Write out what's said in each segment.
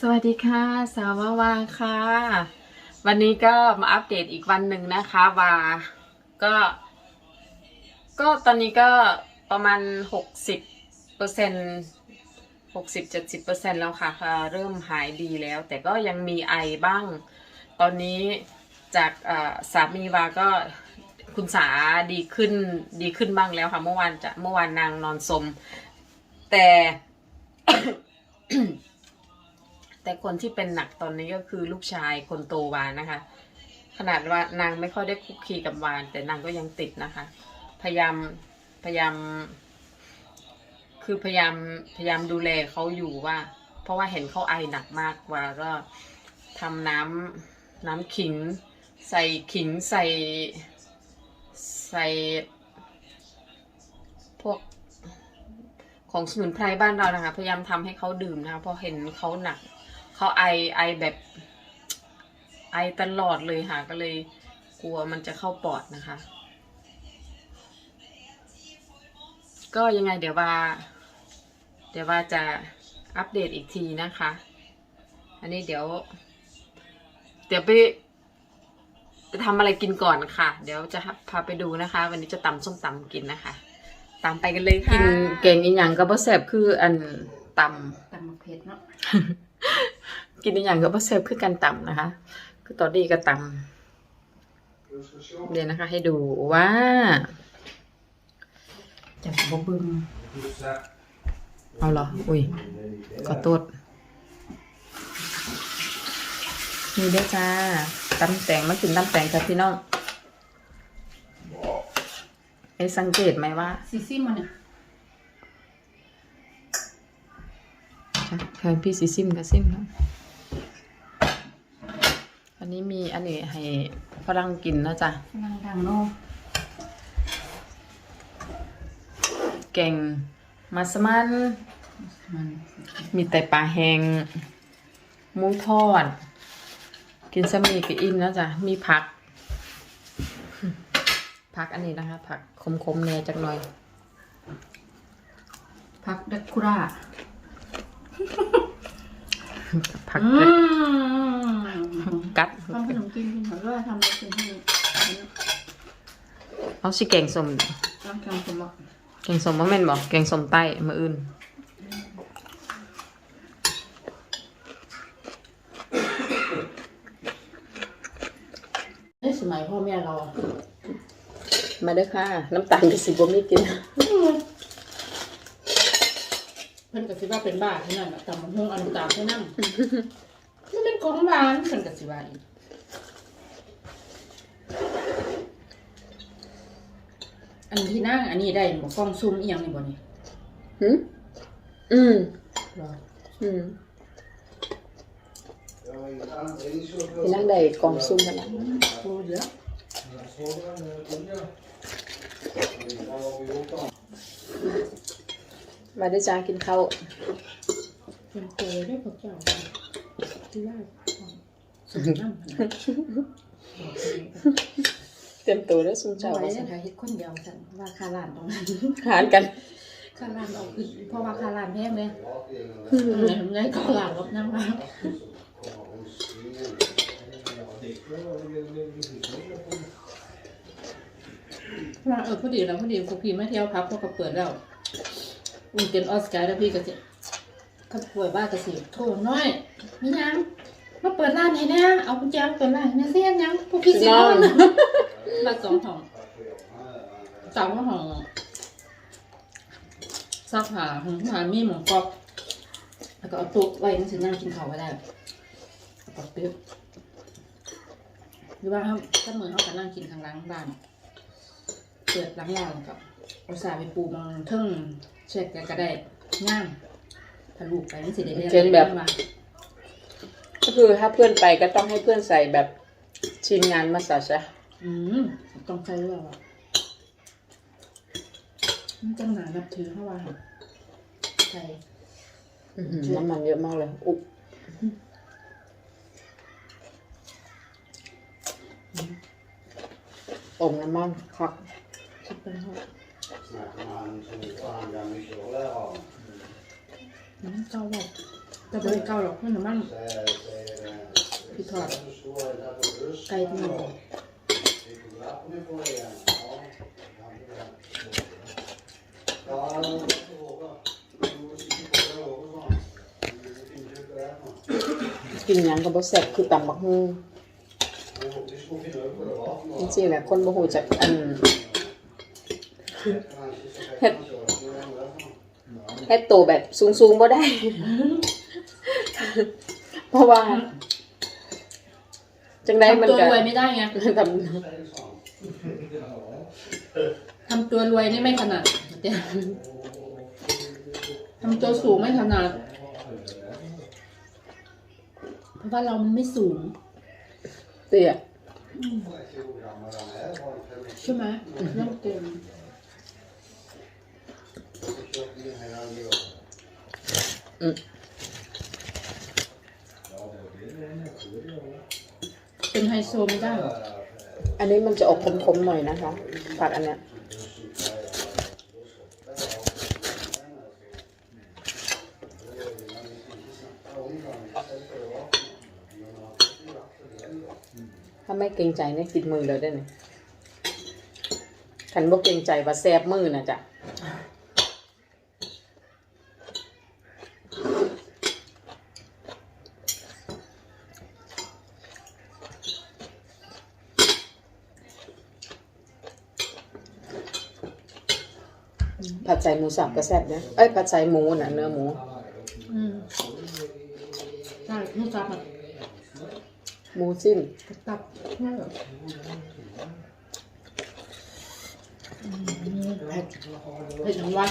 สวัสดีค่ะ สาววาค่ะ วันนี้ก็มาอัปเดตอีกวันหนึ่งนะคะวาก็ ก็ตอนนี้ก็ประมาณหกสิบเปอร์เซ็นหกสิบเจ็ดสิบเปอร์เซ็นแล้วค่ะค่ะ เริ่มหายดีแล้ว แต่ก็ยังมีไอบ้าง ตอนนี้จากสามีวาก็คุณสาดีขึ้นดีขึ้นบ้างแล้วค่ะ เมื่อวานจะเมื่อวานนางนอนสม แต่ แต่คนที่เป็นหนักตอนนี้ก็คือลูกชายคนโตวานนะคะ ขนาดว่านางไม่ค่อยได้คุกคีกับวาน แต่นางก็ยังติดนะคะ พยายามพยายาม คือพยายามพยายามดูแลเขาอยู่ว่า เพราะว่าเห็นเขาไอหนักมากว่าก็ทำน้ำน้ำขิง ใส่ขิงใส่ใส่พวกของสมุนไพรบ้านเรานะคะ พยายามทำให้เขาดื่มนะคะเพราะเห็นเขาหนัก เขาไอไอแบบไอตลอดเลยค่ะ ก็เลยกลัวมันจะเข้าปอดนะคะ ก็ยังไงเดี๋ยวว่า เดี๋ยวว่าจะอัปเดตอีกทีนะคะ อันนี้เดี๋ยว เดี๋ยวไปจะทำอะไรกินก่อนค่ะ เดี๋ยวจะพาไปดูนะคะ วันนี้จะตำส้มตำกินนะคะตามไปกันเลยค่ะกินเก่งอีหยังก็บ่แซ่บคืออันตตำมะเพ็ดเนาะำ กินอีหยังก็บ่แซ่บคือการตำนะคะ คือตอนนี้ก็ตำเดี๋ยวนะคะ ให้ดูว่าจะบ่เบึงเอาเหรอ อุ้ยขอโทษนี่เด้อจ้าตำแตงมากินตำแตงค่ะพี่น้องไอ้สังเกตไหมว่าซีซี่มันเนี่ยแทนพี่ซิซิมกับซิมครับ อันนี้มีอันนี้ให้ฝรั่งกินนะจ๊ะกำลังดังเนาะแกงมัสมันมันมีแต่ปลาแห้งหมูทอด กินซะมีก็อิ่มแล้วจ้ะมีผัก ผักอันนี้นะคะ ผักคมๆแน่จักหน่อยพักดักคุระ ผักอืเผ็ดมกัดทำขนมจีนกินเขาด้วยทำอะไรกินให้เอาสิแกงสมร่างกายผมบอกแกงสมว่าแม่นบอกแกงสมใต้มืออื่นเอ้ยสมัยพ่อแม่เราอะมาเด้อค่ะ น้ำตาลกับสิบ่มีกินเพิ่นก็สิว่าเป็นบ้าที่นั่นน่ะตำมะฮุ่งเอาน้ำตาลให้นั่งมันเป็นของหวานเพิ่นก็สิว่าอีกอันที่นั่งอันนี้ได้บ่กล้องซูมอีหยังนี่บ่นี่หืมอืมรออืมพี่นั่งได้กล่องซุ่มกันแล้วโอ้เดี๋ยว มาได้อจ้ากินข้าวเป็นตัวได้พวกเจ้าที่ว่าสุดน้ำนะเตรียมตัวได้อซุ่มเจ้าเจ้าไว้ว่าสัซั่นนทาเฮ็ดคนเดียวสันว่าคาลานตรงนั้นหารกันคาลานเอาคือเพราะว่าคาลานแพงเลยเงินเงินคาลานลบน้ำมาว่าเออพอดีแล้วพอดีพวกพี่มาเที่ยวพักพวกก็เปิดแล้ว อุ้ยเกินออสการ์แล้วพี่ก็จะเขาป่วยบ้ากระสิโทษน้อยมียังมาเปิดร้านให้นะเอากุญแจมาเปิดร้านให้นะเสียยังพวกพี่สินอนมาสองห้องสามห้องซักผ้าห้องผ้ามีหมองกอกแล้วก็เอาโต๊ะไว้นั่งสินั่งกินข้าวไว้ได้ปอกเปี๊ยบหรือว่าเขาถ้าเหมือนเขาก็นั่งกินข้างหล่างบ้านเปิดหลังยาวกับเอาสาไปปูมังเทึ่งเช็คแล้วก็ได้ง่ามทะลุไปมันสิได้เรียเช่นแบบมาก็คือถ้าเพื่อนไปก็ต้องให้เพื่อนใส่แบบทีมงานมาสาชะอืมต้องใช้แล้วอะมันจังหนานับถือเข้าว่าใส่ อื้อหือน้ำมันเยอะมากเลย อุ๊บอมน้ำมันคัก คิดเป็ นเท่า Snackar man som fan den mycket och det har. อืมเจ้าแบบแต่ไม่เก่าหรอกมันน้ำมันพี่ทอดไก่ที่มันกินหยังก็บ่แซ่บคือตำบักฮู้จริงๆแหละคนบ่ฮู้จักอัน เฮ็ดเฮ็ดโตแบบสูงๆบ่ได้ เพราะว่า จังไดมันทำตัวก็รวยไม่ได้ไงททำตัวรวยนี่ไม่ขนาดเดี๋ยวทำตัวสูงไม่ขนาดเพราะว่าเรามันไม่สูงำเตี้ย ใช่ไหมเรื่องเต็ม อืม เป็นไฮโซไม่ได้หรอกอันนี้มันจะออกคมๆหน่อยนะคะผักอันเนี้ยถ้าไม่เกรงใจเนี่ยติดมือเลยได้ไหมขันบ่เกรงใจว่าแซบมือนะจ๊ะ ผัดใส่หมูสับก็แซ่บนะเอ้ยผัดใส่หมูน่ะเนื้อหมูอืมใช่ลูกจับอะหมูสิ้นตับนี่แบบอืมเผ็ดเผ็ดทั้งวัน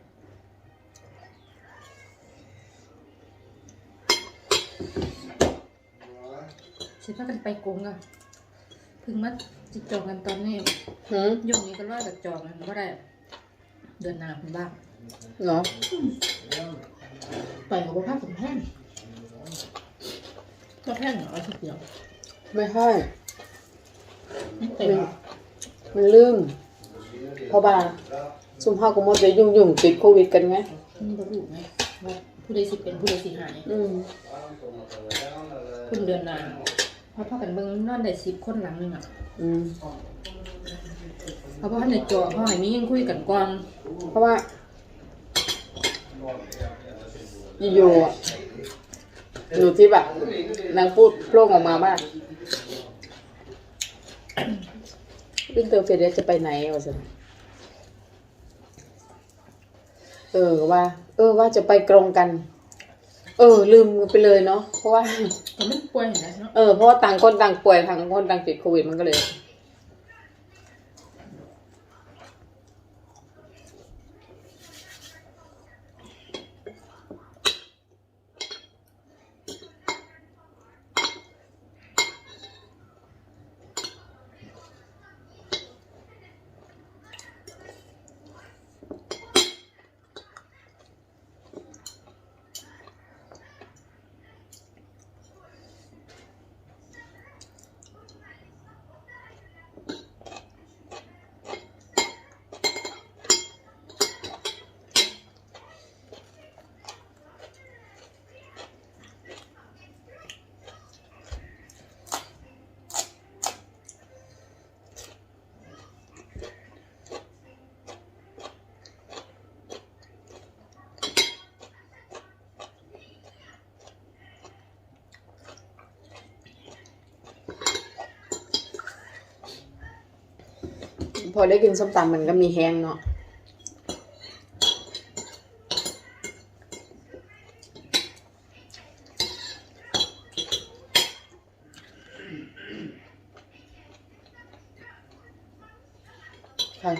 Ja. สิพากันไปกงอะถึงมาจิจองกันตอนนี้หืมยุ่งนี้ก็ร้อยกับจองกันก็ได้ เดือนหน้าคุณบ้างเนาะไปกับภาพสมแพงก็แพงเหรอเอาทีเดียวไม่ให้ไม่เต็มมันลืมเพราะว่าซุมเฮาก็หมดไปยุ่งๆติดโควิดกันไง มันบ่รู้ไงว่า ผู้ใดสิเป็นผู้ใดสิหายอืมคุณเดือนหน้าเพราะพ่อกันเบิ่งนอนได้สิบคนหลังหนึงอะอืมเพราะว่าในจอเขาให้มียังคุยกันก่อนเพราะว่าอยู่ๆอะอยู่ที่แบบนางพูดโพล่งออกมาว่าอินเตอร์เฟเดสจะไปไหนวะสิ เออว่า เออว่าจะไปกรงกัน เออ ลืมไปเลยเนาะเพราะว่า แต่มันป่วยเห็นไหมเนาะ เออเพราะว่าต่างคนต่างป่วยต่างคนต่างติดโควิดมันก็เลย พอได้กินส้มตำมันก็มีแห้งเนาะใช่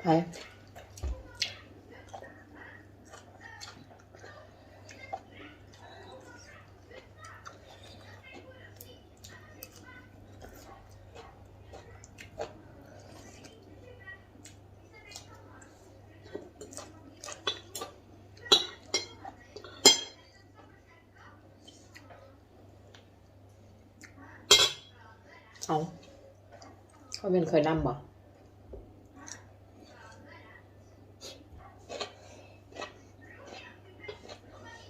ใช่ เอาเขาเป็นเคยนั่บ่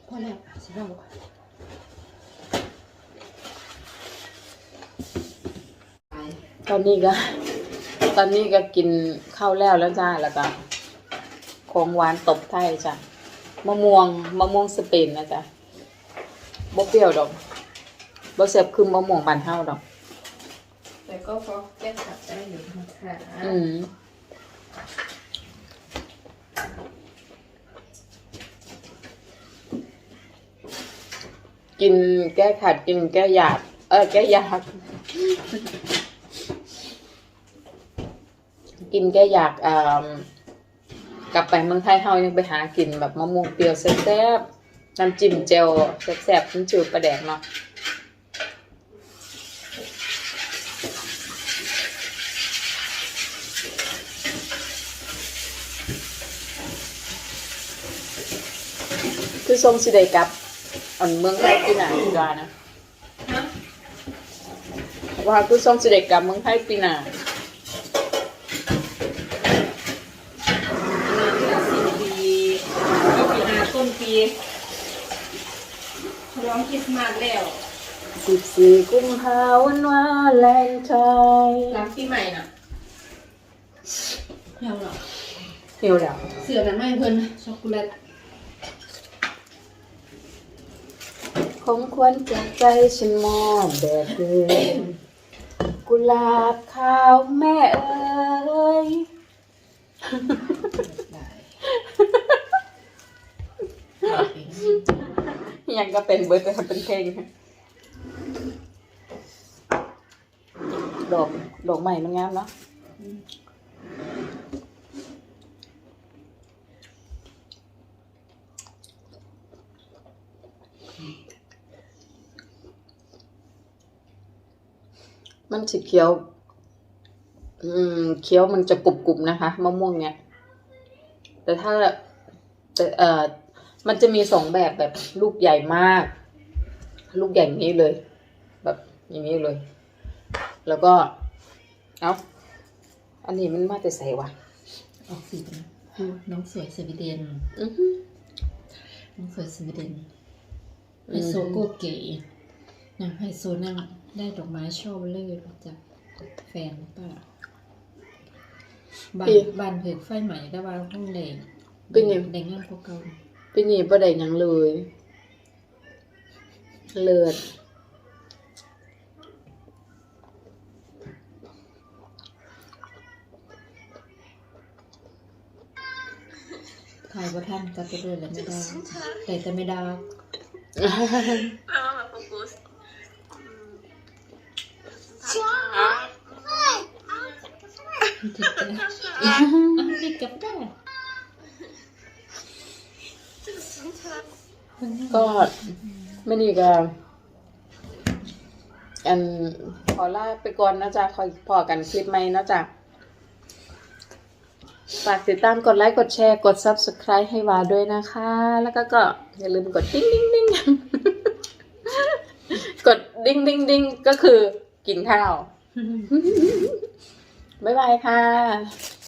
พอแล้วสิเราตอนนี้ก็ ตอนนี้ก็กินข้าวแล้วแล้วจ้าแล้วก็ของหวานตบไทยจ้ะมะม่วงมะม่วงสเปนนะจ๊ะบ่เปรี้ยวดอกบ่แซ่บคือมะม่วงบานเฮาดอก แต่ก็พอกแก้ขัดได้อยู่นะคะอืมกินแก้ขัดกินแก้หยาดเออแก้ยากกินแก้อยากอ่ากลับไปเมืองไทยเฮายังไปหากินแบบมะม่วงเปรี้ยวแซ่บๆน้ำจิ้มเจลแซ่บๆน้ำจืดปลาแดกเนาะ คือทรงสิได้กลับอันเมืองไทยปีหน้าดีกว่านะว่าคือทรงสิได้กลับเมืองไทยปีหน้าสิ้นปีก็ปีหน้าต้นปีร้องคริสต์มาสแล้วสิบสี่กุมภาวันวาเลนไทน์หลังปีใหม่น่ะเหี่ยวหรอหิวแล้วเสือนั้นไม่เพิ่นช็อกโกแลต คงควรจากใจฉันมอบแบบเดิมกุหลาบขาวแม่เอ้ยยังก็เป็นเบิร์ดแต่เป็นเพลงดอกดอกใหม่มันงามเนาะ มันสีเขียว อืมเคี้ยวมันจะกรุบๆนะคะมะม่วงเนี่ย แต่ถ้าแต่เอ่อมันจะมีสองแบบแบบลูกใหญ่มาก ลูกใหญ่อย่างนี้เลย แบบอย่างนี้เลย แล้วก็ เอาอันนี้มันมาแต่ใส่วะออกสีนะน้องสวยสวีเดนอือหือน้องสวยสวีเดนไฮโซโกเก๋นางไฮโซนั่ง ได้ดอกไม้ช่อเบลอจากแฟนหรือเปล่าบ้านบ้านเผิดไฟใหม่แต่ว่าห้องแดงแดงงามพวกเก่าปีนี้ประเด็นยังเลย เลือดถ่ายว่าท่านก็จะเดินแล้วไม่ได้แต่จะไม่ได้ มันติดกับได้ก็ไม่นี่ก็อันขอลาไปก่อนนะจ๊ะคอยพอกันคลิปไหมนะจ๊ะฝากติดตามกดไลค์ กดแชร์ กด subscribe ให้วาด้วยนะคะ แล้วก็ก็อย่าลืมกดดิ้งดิ้งดิ้งกดดิ้งดิ้งดิ้งก็คือ กินข้าว บ๊ายบายค่ะ